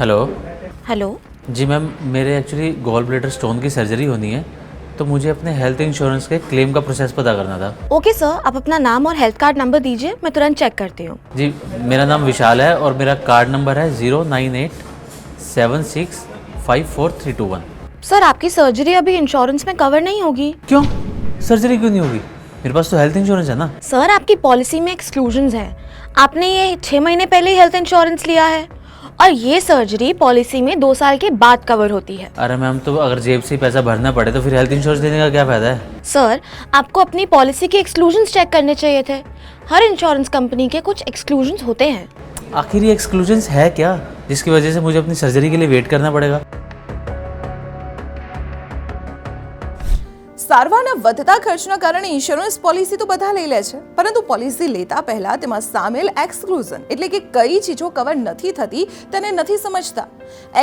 Hello hello जी ma'am मेरे actually gall bladder stone की सर्जरी होनी है तो मुझे अपने हेल्थ इंश्योरेंस के क्लेम का प्रोसेस पता करना था। ओके सर आप अपना नाम और हेल्थ कार्ड नंबर दीजिए मैं तुरंत चेक करती हूँ। जी मेरा नाम विशाल है और मेरा कार्ड नंबर है zero nine eight seven six five four three two one sir आपकी सर्जरी अभी इंश्योरेंस में कवर नहीं होगी। क्यों? सर्जरी क्यों नहीं होगी? मेरे पास तो हेल्थ इंश्योरेंस है ना। सर आपकी पॉलिसी में एक्सक्लूजन है। आपने ये छः महीने पहले ही हेल्थ इंश्योरेंस लिया है। और ये सर्जरी पॉलिसी में दो साल के बाद कवर होती है। अरे मैम तो अगर जेब से पैसा भरना पड़े तो फिर हेल्थ इंश्योरेंस देने का क्या फ़ायदा है? सर आपको अपनी पॉलिसी के एक्सक्लूजन चेक करने चाहिए थे। हर इंश्योरेंस कंपनी के कुछ एक्सक्लूजन होते हैं। आखिर ये एक्सक्लूजन है क्या जिसकी वजह से मुझे अपनी सर्जरी के लिए वेट करना पड़ेगा? સારવારના વધતા ખર્ચના કારણે ઇન્સ્યોરન્સ પોલિસી તો બધા લઈ લે છે. પરંતુ પોલિસી લેતા પહેલા તેમાં સામેલ એક્સક્લુઝન એટલે કે કઈ ચીજો કવર નથી થતી તેને નથી સમજતા.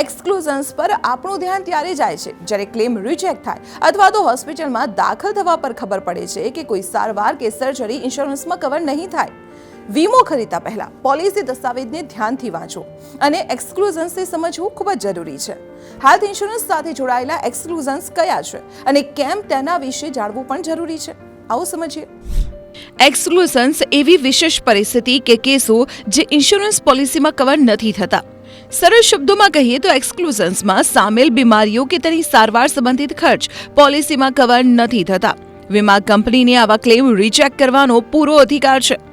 એક્સક્લુઝન્સ પર આપણું ધ્યાન ત્યારે જાય છે જ્યારે ક્લેમ રિજેક્ટ થાય અથવા તો હોસ્પિટલમાં દાખલ થવા પર ખબર પડે છે કે કોઈ સારવાર કે સર્જરી ઇન્સ્યોરન્સમાં કવર નહીં થાય. વીમો ખરીદતા પહેલા પોલિસી દસ્તાવેજને ધ્યાનથી વાંચો અને એક્સક્લુઝન્સને સમજવું ખૂબ જ જરૂરી છે. હેલ્થ ઇન્સ્યોરન્સ સાથે જોડાયેલા એક્સક્લુઝન્સ કયા છે અને કેમ તેના વિશે જાણવું પણ જરૂરી છે. આવું સમજીએ. એક્સક્લુઝન્સ એવી વિશેષ પરિસ્થિતિ કે કેસો જે ઇન્સ્યોરન્સ પોલિસીમાં કવર નથી થતા. સરળ શબ્દોમાં કહીએ તો એક્સક્લુઝન્સમાં સામેલ બીમારીઓ કે તેની સારવાર સંબંધિત ખર્ચ પોલિસીમાં કવર નથી થતા. વીમા કંપનીને આવા ક્લેમ રિચેક કરવાનો પૂરો અધિકાર છે.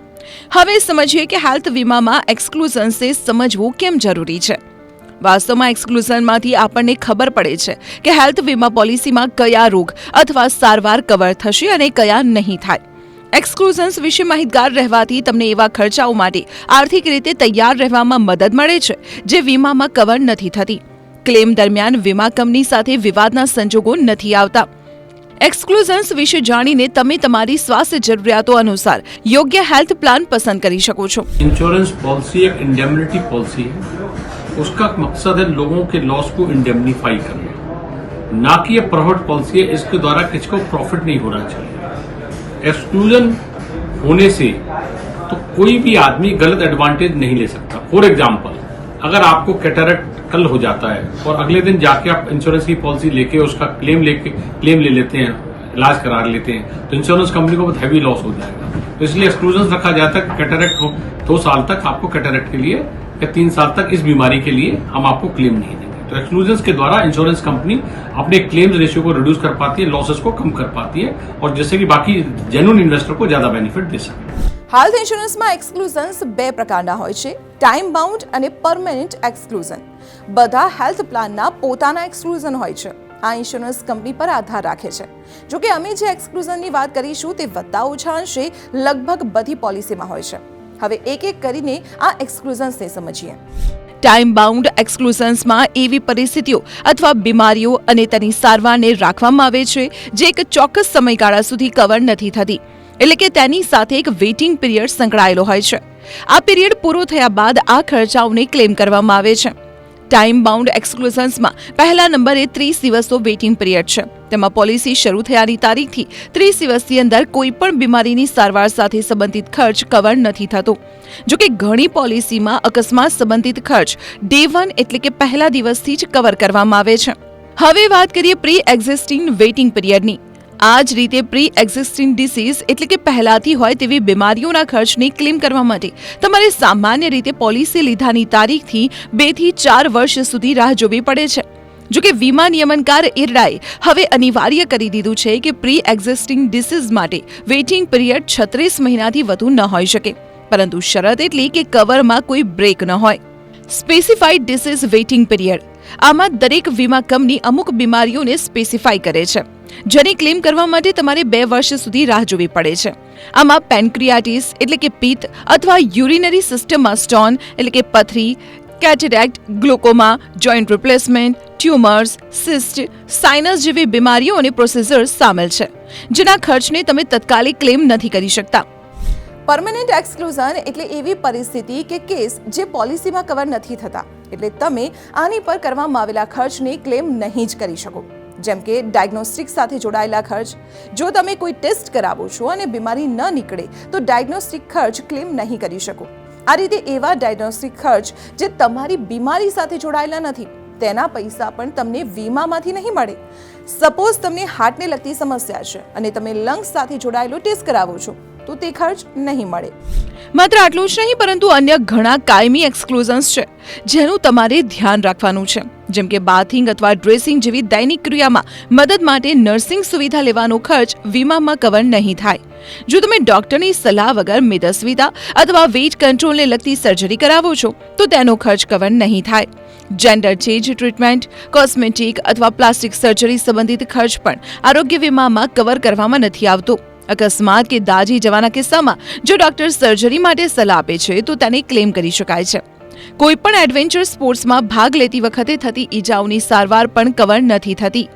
હવે સમજીએ કે હેલ્થ વીમામાં એક્સક્લુઝન્સે સમજવું કેમ જરૂરી છે? વાસ્તવમાં એક્સક્લુઝનમાંથી આપણને ખબર પડે છે કે હેલ્થ વીમા પોલિસીમાં કયા રોગ અથવા સારવાર કવર થશે અને કયા નહીં થાય. એક્સક્લુઝન્સ વિશે માહિતગાર રહેવાથી તમને એવા ખર્ચાઓ માટે આર્થિક રીતે તૈયાર રહેવામાં મદદ મળે છે, જે વીમામાં કવર નથી થતી. ક્લેમ દરમિયાન વીમા કંપની સાથે વિવાદના સંજોગો નથી આવતા. એક્સક્લુઝન્સ વિશે જાણીને તમે તમારી સ્વાસ્થ્ય જરૂરિયાતો અનુસાર યોગ્ય હેલ્થ પ્લાન પસંદ કરી શકો છો इंश्योरेंस पॉलिसी एक इंडेमनिटी पॉलिसी है उसका मकसद है लोगों के लॉस को इंडेमनीफाई करना ना कि ये प्रॉफिट पॉलिसी है इसके द्वारा किसी को प्रॉफिट नहीं होना चाहिए एक्सक्लूजन होने से तो कोई भी आदमी गलत एडवांटेज नहीं ले सकता फॉर एग्जाम्पल अगर आपको कैटरेक्ट कल हो जाता है और अगले दिन जाके आप इंश्योरेंस की पॉलिसी लेके उसका क्लेम लेके क्लेम ले लेते हैं, इलाज करा लेते हैं तो इंश्योरेंस कंपनी को बहुत हैवी लॉस हो जाएगा। तो इसलिए एक्सक्लूजन रखा जाता है कैटरेक्ट हो, दो साल तक आपको कैटरेक्ट के लिए या तीन साल तक इस बीमारी के लिए हम आपको क्लेम नहीं देंगे। तो एक्सक्लूजन के द्वारा इंश्योरेंस कंपनी अपने क्लेम्स रेशियो को रिड्यूस कर पाती है लॉसेस को कम कर पाती है और जिससे कि बाकी जेन्युइन इन्वेस्टर को ज़्यादा बेनिफिट दे सके હેલ્થ ઇન્સ્યોરન્સમાં એક્સક્લુઝન્સ બે પ્રકારના હોય છે. ટાઈમ બાઉન્ડ અને પરમેનન્ટ એક્સક્લુઝન બધા હેલ્થ પ્લાનના પોતાના એક્સક્લુઝન હોય છે. આ ઇન્સ્યોરન્સ કંપની પર આધાર રાખે છે. જો કે અમે જે એક્સક્લુઝનની વાત કરીશું તે વત્તા ઓછા અંશે લગભગ બધી પોલિસીમાં હોય છે. હવે એક એક કરીને આ એક્સક્લુઝન્સને સમજીએ. ટાઈમ બાઉન્ડ એક્સક્લુઝન્સમાં એવી પરિસ્થિતિઓ અથવા બીમારીઓ અને તેની સારવારને રાખવામાં આવે છે, જે એક ચોક્કસ સમયગાળા સુધી કવર નથી થતી. એટલે કે તેની સાથે એક વેઇટિંગ પિરિયડ સંકળાયેલો હોય છે. આ પિરિયડ પૂરો થયા બાદ આ ખર્ચાઓને ક્લેમ કરવામાં આવે છે. ટાઈમ બાઉન્ડ એક્સક્લુઝન્સમાં પહેલા નંબરે ત્રીસ દિવસનો વેઇટિંગ પિરિયડ છે. તેમાં પોલિસી શરૂ થયાની તારીખથી ત્રીસ દિવસની અંદર કોઈ પણ બીમારીની સારવાર સાથે સંબંધિત ખર્ચ કવર નથી થતો. જોકે ઘણી પોલિસીમાં અકસ્માત સંબંધિત ખર્ચ ડે વન એટલે કે પહેલા દિવસથી જ કવર કરવામાં આવે છે. હવે વાત કરીએ પ્રી એક્ઝિસ્ટિંગ વેઇટિંગ પિરિયડની આ જ રીતે પ્રી એક્ઝિસ્ટિંગ ડિસીઝ એટલે કે પહેલાથી હોય તેવી બીમારીઓના ખર્ચને ક્લેમ કરવા માટે તમારે સામાન્ય રીતે પોલિસી લીધાની તારીખથી બેથી ચાર વર્ષ સુધી રાહ જોવી પડે છે. જો કે વીમા નિયમનકાર ઇરડાએ હવે અનિવાર્ય કરી દીધું છે કે પ્રી એક્ઝિસ્ટિંગ ડિસીઝ માટે વેઇટિંગ પિરિયડ છત્રીસ મહિનાથી વધુ ન હોઈ શકે. પરંતુ શરત એટલી કે કવરમાં કોઈ બ્રેક ન હોય. સ્પેસિફાઈડ ડિસીઝ વેઇટિંગ પિરિયડ આમાં દરેક વીમા કંપની અમુક બીમારીઓને સ્પેસિફાઈ કરે છે. જેની ક્લેમ કરવા માટે તમારે બે વર્ષ સુધી રાહ જોવી પડે છે. આમાં પેનક્રિયાટીસ એટલે કે પિત્ત અથવા યુરિનરી સિસ્ટમમાં સ્ટોન એટલે કે પથરી, cataract, glaucoma, joint replacement, tumours, cyst sinus જેવી બીમારીઓ અને પ્રોસીજર્સ સામેલ છે, જેના ખર્ચને તમે તત્કાલિક ક્લેમ નથી કરી શકતા. પરમેનન્ટ એક્સક્લુઝન એટલે એવી પરિસ્થિતિ કે કેસ જે પોલિસીમાં કવર નથી થતા, એટલે તમે આની પર કરવામાં આવેલા ખર્ચને ક્લેમ નહીં જ કરી શકો. જેમ કે ડાયગ્નોસ્ટિક સાથે જોડાયેલા ખર્ચ. જો તમે કોઈ ટેસ્ટ કરાવો છો અને બીમારી ન નીકળે, તો ડાયગ્નોસ્ટિક ખર્ચ ક્લેમ નહીં કરી શકો. આ રીતે એવા ડાયગ્નોસ્ટિક ખર્ચ જે તમારી બીમારી સાથે જોડાયેલા નથી, તેના પૈસા પણ તમને વીમામાંથી નહીં મળે. સપોઝ તમને હાર્ટને લગતી સમસ્યા છે અને તમે લંગ્સ સાથે જોડાયેલો ટેસ્ટ કરાવો છો તો તે ખર્ચ નહીં મળે. માત્ર આટલું જ નહીં, પરંતુ અન્ય ઘણા કાયમી એક્સક્લુઝન્સ છે, જેનું તમારે ધ્યાન રાખવાનું છે. જેમ કે બાથિંગ અથવા ડ્રેસિંગ જેવી દૈનિક ક્રિયામાં મદદ માટે નર્સિંગ સુવિધા લેવાનો ખર્ચ વીમામાં કવર નહીં થાય. જો તમે ડોક્ટરની સલાહ વગર મેદસ્વીતા અથવા વેઇટ કંટ્રોલને લગતી સર્જરી કરાવો છો, તો તેનો ખર્ચ કવર નહીં થાય. જેન્ડર ચેન્જ ટ્રીટમેન્ટ કોસ્મેટિક અથવા પ્લાસ્ટિક સર્જરી સંબંધિત ખર્ચ પણ આરોગ્ય વીમામાં કવર કરવામાં નથી આવતો. અકસ્માત કે દાઝી જવાના કિસ્સામાં જો ડોક્ટર સર્જરી માટે સલાહ આપે છે, તો તેને ક્લેમ કરી શકાય છે. કોઈ પણ એડવેન્ચર સ્પોર્ટ્સમાં ભાગ લેતી વખતે થતી ઈજાઓની સારવાર પણ કવર નથી થતી.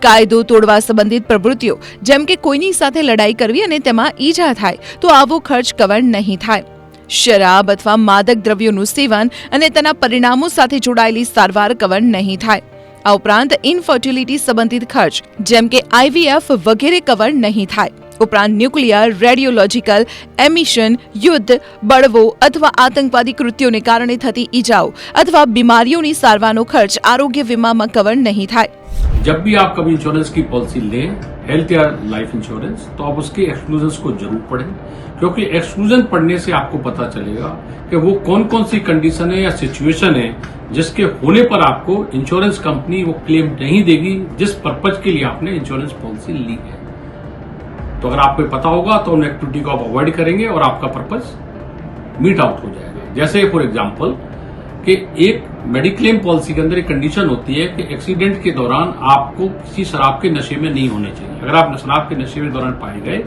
કાયદો તોડવા સંબંધિત પ્રવૃત્તિઓ, જેમ કે કોઈની સાથે લડાઈ કરવી અને તેમાં ઈજા થાય, તો આવો ખર્ચ કવર નહીં થાય. શરાબ અથવા માદક દ્રવ્યોનું સેવન અને તેના પરિણામો સાથે જોડાયેલી સારવાર કવર નહીં થાય. આ ઉપરાંત ઇનફર્ટિલિટી સંબંધિત ખર્ચ, જેમ કે આઈવીએફ વગેરે કવર નહીં થાય. ઉપરાંત ન્યુક્લિયર રેડિયોલોજીકલ એમિશન યુદ્ધ બળવો અથવા આતંકવાદી કૃત્યોને કારણે થતી ઈજાઓ અથવા બીમારીઓની સારવારનો ખર્ચ આરોગ્ય વીમામાં કવર નહીં થાય जब भी आप कभी इंश्योरेंस की पॉलिसी लें हेल्थ या लाइफ इंश्योरेंस तो आप उसके एक्सक्लूजन्स को जरूर पढ़ें क्योंकि एक्सक्लूजन पढ़ने से आपको पता चलेगा कि वो कौन कौन सी कंडीशन है या सिचुएशन है जिसके होने पर आपको इंश्योरेंस कंपनी वो क्लेम नहीं देगी जिस पर्पज के लिए आपने इंश्योरेंस पॉलिसी ली है तो अगर आपको पता होगा तो उन एक्टिविटी को आप अवॉइड करेंगे और आपका पर्पज मीट आउट हो जाएगा। जैसे फॉर एग्ज़ाम्पल कि एक मेडिक्लेम पॉलिसी के अंदर एक कंडीशन होती है कि एक्सीडेंट के दौरान आपको किसी शराब के नशे में नहीं होने चाहिए। अगर आप शराब के नशे में दौरान पाए गए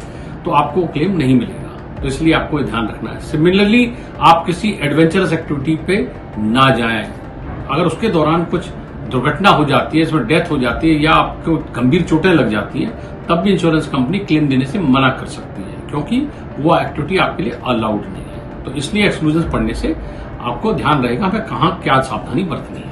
तो आपको क्लेम नहीं मिलेगा। तो इसलिए आपको ध्यान रखना है। सिमिलरली आप किसी एडवेंचरस एक्टिविटी पे ना जाएँ। अगर उसके दौरान कुछ दुर्घटना हो जाती है इसमें डेथ हो जाती है या आपको गंभीर चोटें लग जाती हैं तब भी इंश्योरेंस कंपनी क्लेम देने से मना कर सकती है क्योंकि वो एक्टिविटी आपके लिए अलाउड नहीं है तो इसलिए एक्सक्लूजन पढ़ने से आपको ध्यान रहेगा हमें कहाँ क्या सावधानी बरतनी है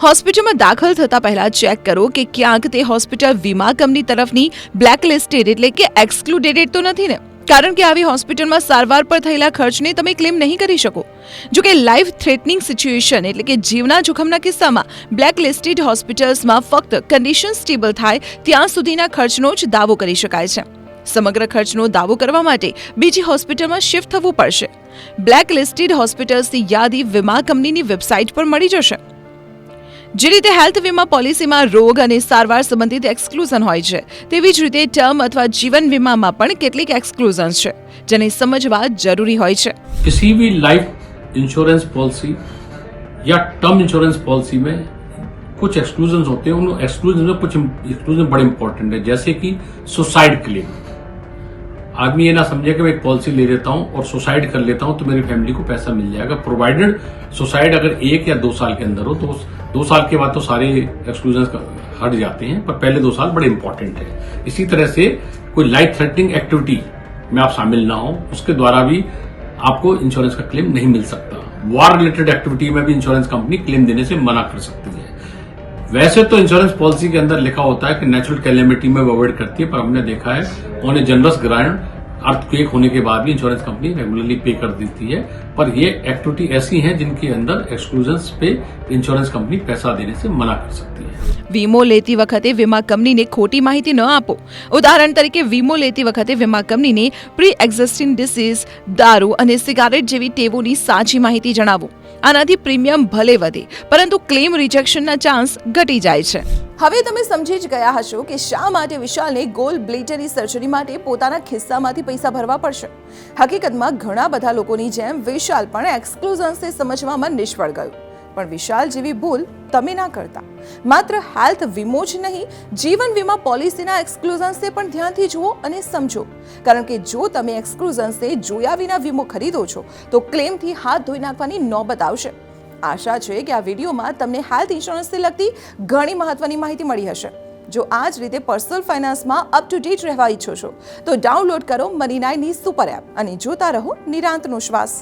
હોસ્પિટલમાં દાખલ થતા પહેલા ચેક કરો કે ક્યાંક તે હોસ્પિટલ વીમા કંપની તરફની બ્લેકલિસ્ટેડ એટલે કે એક્સક્લુડેડ તો નથી ને કારણ કે આવી હોસ્પિટલમાં સારવાર પર થયેલા ખર્ચને તમે ક્લેમ નહીં કરી શકો. જો કે લાઈફ થ્રેટનિંગ સિચ્યુએશન એટલે કે જીવના જોખમના કિસ્સામાં બ્લેક લિસ્ટેડ હોસ્પિટલ્સમાં ફક્ત કન્ડિશન સ્ટેબલ થાય ત્યાં સુધીના ખર્ચનો જ દાવો કરી શકાય છે. સમગ્ર ખર્ચનો દાવો કરવા માટે બીજી હોસ્પિટલમાં શિફ્ટ થવું પડશે. બ્લેક લિસ્ટેડ હોસ્પિટલ્સની યાદી વીમા કંપનીની વેબસાઇટ પર મળી જશે. જે રીતે હેલ્થ વીમા પોલિસીમાં રોગ અને સારવાર સંબંધિત એક્સક્લુઝન હોય છે તેવી જ રીતે ટર્મ અથવા જીવન વીમામાં પણ કેટલીક એક્સક્લુઝન્સ છે જેને સમજવા જરૂરી હોય છે किसी भी लाइफ इंश्योरेंस पॉलिसी या टर्म इंश्योरेंस पॉलिसी में कुछ एक्सक्लूजन होते हैं उन एक्सक्लूजन में कुछ एक्सक्लूजन बड़े इंपॉर्टेंट है जैसे कि सुसाइड क्लेम आदमी ये ना समझे कि मैं एक पॉलिसी ले लेता हूँ और सुसाइड कर लेता हूँ तो मेरी फैमिली को पैसा मिल जाएगा। प्रोवाइडेड सुसाइड अगर एक या दो साल के अंदर हो तो दो साल के बाद तो सारे एक्सक्लूजन हट जाते हैं, पर पहले दो साल बड़े इंपॉर्टेंट है। इसी तरह से कोई लाइफ थ्रेटनिंग एक्टिविटी में आप शामिल ना हो, उसके द्वारा भी आपको इंश्योरेंस का क्लेम नहीं मिल सकता। वार रिलेटेड एक्टिविटी में भी इंश्योरेंस कंपनी क्लेम देने से मना कर सकती है। वैसे तो इंश्योरेंस पॉलिसी के अंदर लिखा होता है कि नेचुरल कैलेमिटी में अवॉइड करती है, पर हमने देखा है ए जनरस ग्राउंड अर्थक्वेक होने के बाद भी इंश्योरेंस कंपनी रेगुलरली पे कर देती है पर ये एक्टिविटी ऐसी हैं जिनके अंदर एक्सक्लूजन पे इंश्योरेंस कंपनी पैसा देने से मना कर सकती है વીમો લેતી વખતે વીમા કંપનીને ખોટી માહિતી ન આપો ઉદાહરણ તરીકે વીમો લેતી વખતે વીમા કંપનીને પ્રી એક્ઝિસ્ટિંગ ડિસીઝ દારૂ અને સિગારેટ જેવી ટેવોની સાચી માહિતી જણાવો આનાથી પ્રીમિયમ ભલે વધે, પરંતુ ક્લેમ રિજેક્શનના ચાન્સ ઘટી જાય છે. હવે તમે સમજી જ ગયા હશો કે શા માટે વિશાલને ગોલ બ્લેડરની સર્જરી માટે પોતાના ખિસ્સામાંથી પૈસા ભરવા પડશે. હકીકતમાં ઘણા બધા લોકોની જેમ વિશાલ પણ એક્સક્લુઝન્સને સમજવામાં નિષ્ફળ ગયું. પણ વિશાલ જેવી ભૂલ તમે ના કરતા. માત્ર હેલ્થ વીમો જ નહીં, જીવન વીમા પોલિસીના એક્સક્લુઝન્સને પણ ધ્યાનથી જુઓ અને સમજો. કારણ કે જો તમે એક્સક્લુઝન્સને જોયા વિના વીમો ખરીદો છો, તો ક્લેમથી હાથ ધોઈ નાખવાની નોબત આવશે. આશા છે કે આ વિડીયોમાં તમને હેલ્થ ઇન્સ્યોરન્સને લગતી ઘણી મહત્વની માહિતી મળી હશે. જો આ જ રીતે પર્સનલ ફાઇનાન્સમાં અપ ટુ ડેટ રહેવા ઈચ્છો છો, તો ડાઉનલોડ કરો મની નાઇનની સુપર એપ અને જોતા રહો નિરાંતનો શ્વાસ.